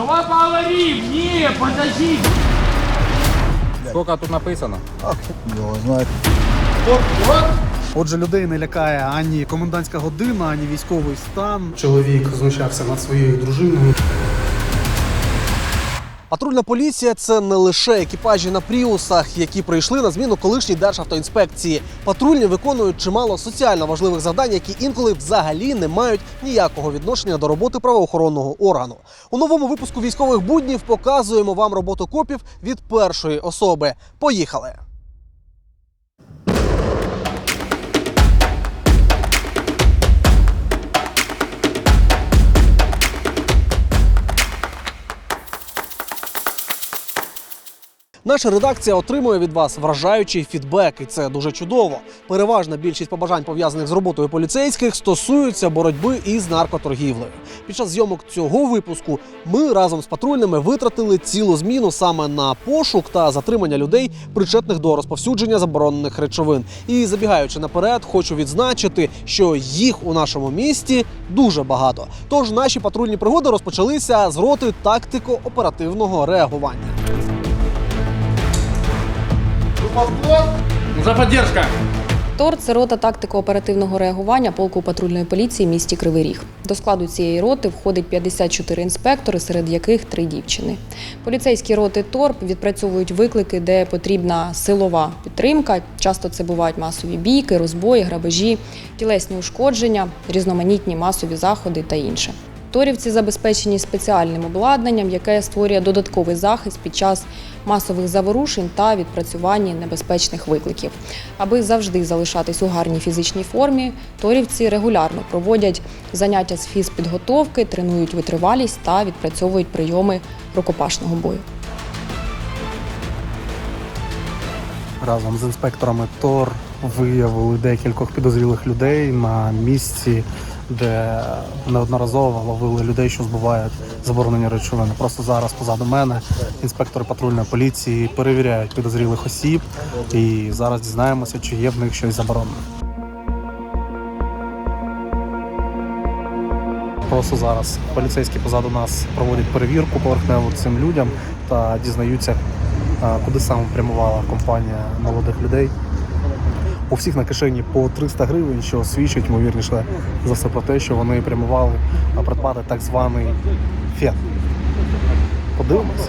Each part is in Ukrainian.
Давай поговорим! Не, подожди! Скільки тут написано? Його знає. Отже, людей не лякає ані комендантська година, ані військовий стан. Чоловік знущався над своєю дружиною. Патрульна поліція це не лише екіпажі на пріусах, які прийшли на зміну колишній державтоінспекції. Патрульні виконують чимало соціально важливих завдань, які інколи взагалі не мають ніякого відношення до роботи правоохоронного органу. У новому випуску військових буднів показуємо вам роботу копів від першої особи. Поїхали! Наша редакція отримує від вас вражаючий фідбек, і це дуже чудово. Переважна більшість побажань пов'язаних з роботою поліцейських стосуються боротьби із наркоторгівлею. Під час зйомок цього випуску ми разом з патрульними витратили цілу зміну саме на пошук та затримання людей, причетних до розповсюдження заборонених речовин. І забігаючи наперед, хочу відзначити, що їх у нашому місті дуже багато. Тож наші патрульні пригоди розпочалися з роти тактико-оперативного реагування. За поддержка! ТОР це рота тактико-оперативного реагування полку патрульної поліції в місті Кривий Ріг. До складу цієї роти входить 54 інспектори, серед яких три дівчини. Поліцейські роти ТОР відпрацьовують виклики, де потрібна силова підтримка. Часто це бувають масові бійки, розбої, грабежі, тілесні ушкодження, різноманітні масові заходи та інше. Торівці забезпечені спеціальним обладнанням, яке створює додатковий захист під час масових заворушень та відпрацювання небезпечних викликів. Аби завжди залишатись у гарній фізичній формі, торівці регулярно проводять заняття з фізпідготовки, тренують витривалість та відпрацьовують прийоми рукопашного бою. Разом з інспекторами ТОР виявили декількох підозрілих людей на місці, де неодноразово ловили людей, що збувають заборонені речовини. Просто зараз позаду мене інспектори патрульної поліції перевіряють підозрілих осіб, і зараз дізнаємося, чи є в них щось заборонене. Просто зараз поліцейські позаду нас проводять перевірку поверхневу цим людям та дізнаються, куди саме прямувала компанія молодих людей. У всіх на кишені по 300 гривень, що свідчить, ймовірніше за все про те, що вони прямували а, придбати так званий фен. Подивимось.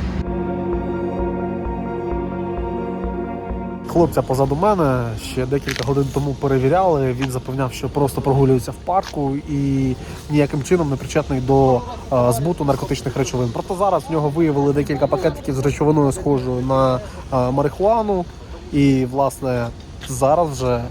Хлопця позаду мене ще декілька годин тому перевіряли. Він запевняв, що просто прогулюється в парку і ніяким чином не причетний до е, збуту наркотичних речовин. Проте зараз в нього виявили декілька пакетиків з речовиною схожою на е, марихуану. І, власне, зараз вже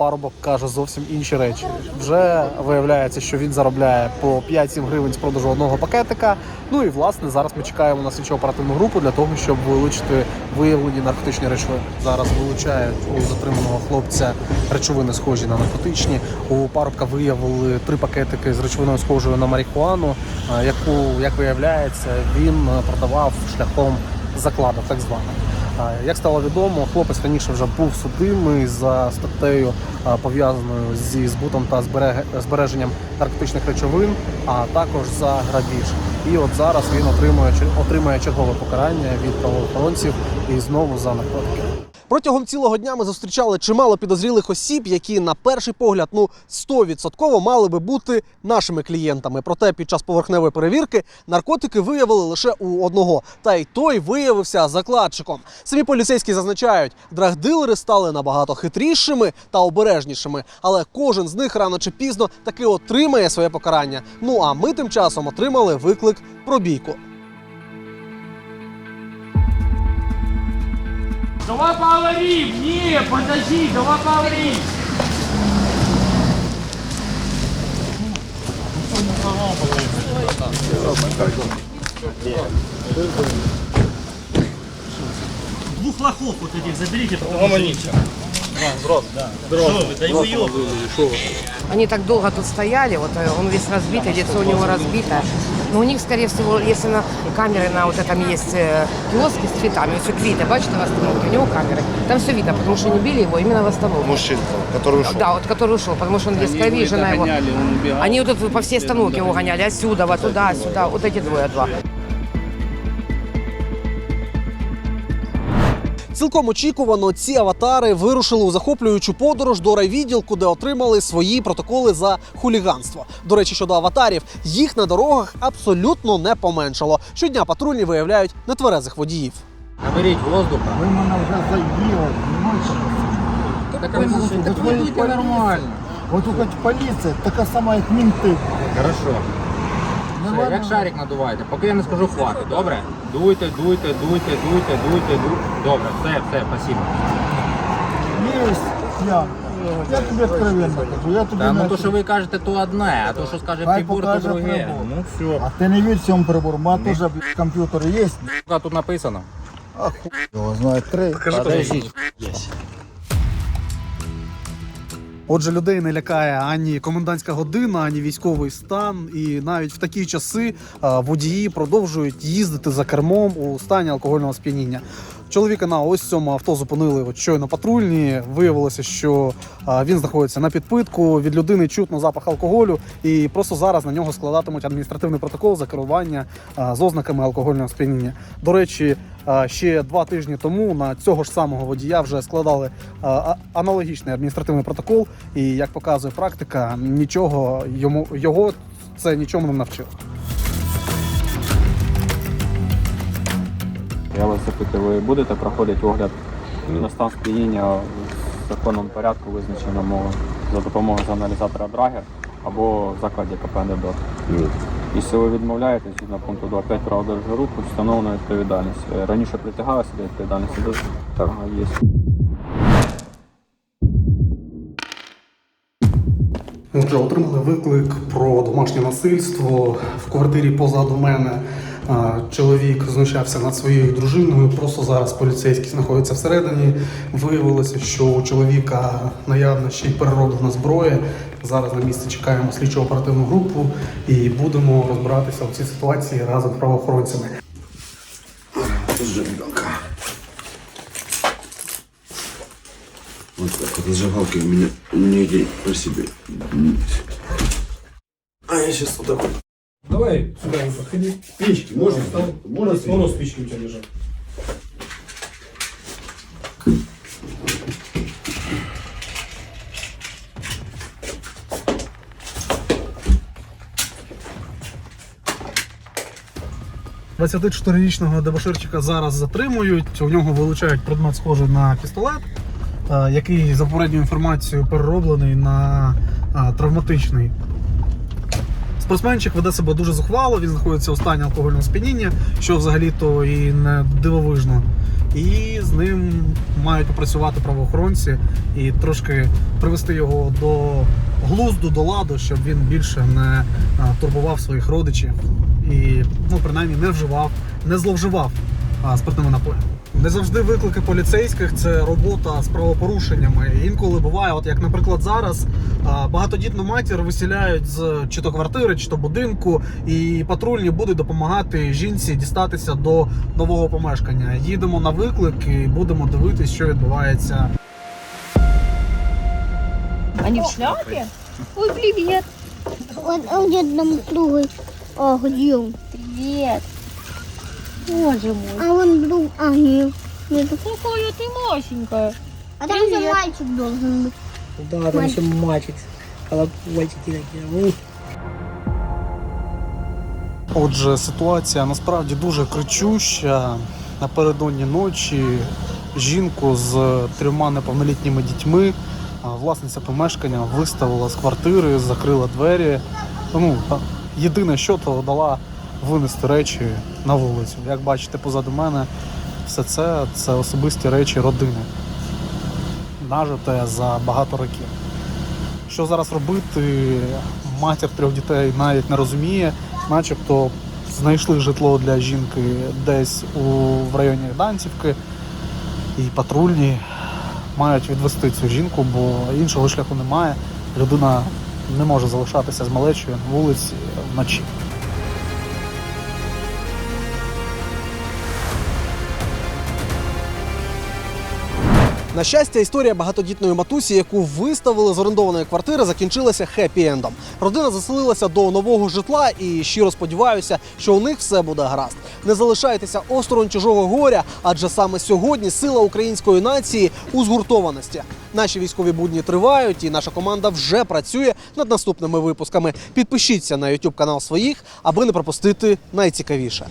парубок каже зовсім інші речі. Вже виявляється, що він заробляє по 5-7 гривень з продажу одного пакетика. Ну і власне зараз ми чекаємо на слідчо оперативну групу для того, щоб вилучити виявлені наркотичні речовини. Зараз вилучають у затриманого хлопця речовини, схожі на наркотичні. У парубка виявили три пакетики з речовиною схожою на марихуану, яку, як виявляється, він е, продавав шляхом закладу, так званого. А, Як стало відомо, хлопець раніше вже був судимий за статтею пов'язаною зі збутом та збереженням наркотичних речовин, а також за грабіж. І от зараз він отримує отримає чергове покарання від правоохоронців і знову за наркотики. Протягом цілого дня ми зустрічали чимало підозрілих осіб, які на перший погляд ну 100% мали би бути нашими клієнтами. Проте під час поверхневої перевірки наркотики виявили лише у одного, та й той виявився закладчиком. Самі поліцейські зазначають, драгдилери стали набагато хитрішими та обережнішими, але кожен з них рано чи пізно таки отримає своє покарання. Ну а ми тим часом отримали виклик про бійку. Давай поговорим! Не, подожди, давай поговорим! Двух лохов вот этих заберите, потому что... Да, его Они так долго тут стояли, вот э, он весь разбитый, лицо у него разбито. Но у них, скорее всего, если на камеры на вот этом есть э, киоски с цветами, все квиты, бачите, в остановке, у него камеры, там все видно, потому что не били его именно в остановке. Мужчина, который ушел. Да, вот который ушел, потому что он без крови, жена его. Они вот тут по всей остановке его гоняли, отсюда, вот туда, сюда, вот эти двое, два. Цілком очікувано ці аватари вирушили у захоплюючу подорож до райвідділку, де отримали свої протоколи за хуліганство. До речі, щодо аватарів, їх на дорогах абсолютно не поменшало. Щодня патрульні виявляють нетверезих водіїв. Наберіть воздуха. Ви мене вже заїли, понимаете? Так ви так ви їдьте нормально. Вот тут поліція така сама, як мінти. Хорошо. Все, як шарик надувайте, поки я не скажу хватить, добре? Дуйте, дуйте, дуйте, дуйте, дуйте, дуйте. Добре, все, все, спасибо. Єсть, я. Я тобі откровенно кажу, я тобі Та ну не- то, що ви кажете, то одне, а то, що скаже Хай прибор, то покаже друге. прибор. Ну все. А ти не вір цьому прибору, у мене теж блядь, комп'ютер є. Сука, тут написано. А хуй його знає, три. Подождіть. Отже, людей не лякає ані комендантська година, ані військовий стан. І навіть в такі часи водії продовжують їздити за кермом у стані алкогольного сп'яніння. Чоловіка на ось цьому авто зупинили от щойно патрульні. Виявилося, що він знаходиться на підпитку. Від людини чутно запах алкоголю, і просто зараз на нього складатимуть адміністративний протокол за керування з ознаками алкогольного сп'яніння. До речі, ще два тижні тому на цього ж самого водія вже складали аналогічний адміністративний протокол. І як показує практика, нічого йому його це нічому не навчило. Я вас запитую, ви будете проходити огляд на стан сп'яніння в законному порядку, визначеному за допомогою аналізатора Драгер або в закладі КП? Ні. Якщо ви відмовляєтесь згідно пункту 2.5 права дорожнього руху, встановлена відповідальність. Е, Раніше притягалася до відповідальності? Так, є. Отже, отримали виклик про домашнє насильство в квартирі позаду мене. Чоловік знущався над своєю дружиною. Просто зараз поліцейські знаходяться всередині. Виявилося, що у чоловіка наявна ще й перероблена зброя. Зараз на місці чекаємо слідчо оперативну групу і будемо розбиратися у цій ситуації разом з правоохоронцями. Вот так вот зажигалки у меня не день по себе. А я сейчас вот так вот. Давай сюди подходи. Спички можно? Можно Воно спички у тебе лежать. – 24-річного дебоширчика зараз затримують. У нього вилучають предмет схожий на пістолет, е, який за попередньою інформацією перероблений на е, травматичний. Спортсменчик веде себе дуже зухвало, він знаходиться у стані алкогольного сп'яніння, що взагалі-то і не дивовижно. І з ним мають попрацювати правоохоронці і трошки привести його до глузду, до ладу, щоб він більше не турбував своїх родичів і, ну, принаймні, не вживав, не зловживав спиртними напоями. Не завжди виклики поліцейських це робота з правопорушеннями. Інколи буває, от як, наприклад, зараз багатодітну матір виселяють з чи то квартири, чи то будинку, і патрульні будуть допомагати жінці дістатися до нового помешкання. Їдемо на виклик і будемо дивитись, що відбувається. Они в шляпе? Ой, привет. Он, он где-то там другой. А, где он? Привет. Боже мой. А он друг. А, нет. Нет. Какая ты масенькая. А там же Привет. мальчик должен быть. Да, там еще мальчик. Колокольчики такие. Отже, ситуація насправді дуже кричуща. Напередодні ночі жінку з трьома неповнолітніми дітьми, а, власниця помешкання виставила з квартири, закрила двері. Ну, єдине, що то дала винести речі на вулицю. Як бачите, позаду мене все це це особисті речі родини, нажите за багато років. Що зараз робити? Матір трьох дітей навіть не розуміє, начебто знайшли житло для жінки десь у в районі Данцівки, і патрульні мають відвести цю жінку, бо іншого шляху немає. Людина не може залишатися з малечою на вулиці вночі. На щастя, історія багатодітної матусі, яку виставили з орендованої квартири, закінчилася хеппі-ендом. Родина заселилася до нового житла і щиро сподіваюся, що у них все буде гаразд. Не залишайтеся осторонь чужого горя, адже саме сьогодні сила української нації у згуртованості. Наші військові будні тривають, і наша команда вже працює над наступними випусками. Підпишіться на YouTube канал своїх, аби не пропустити найцікавіше.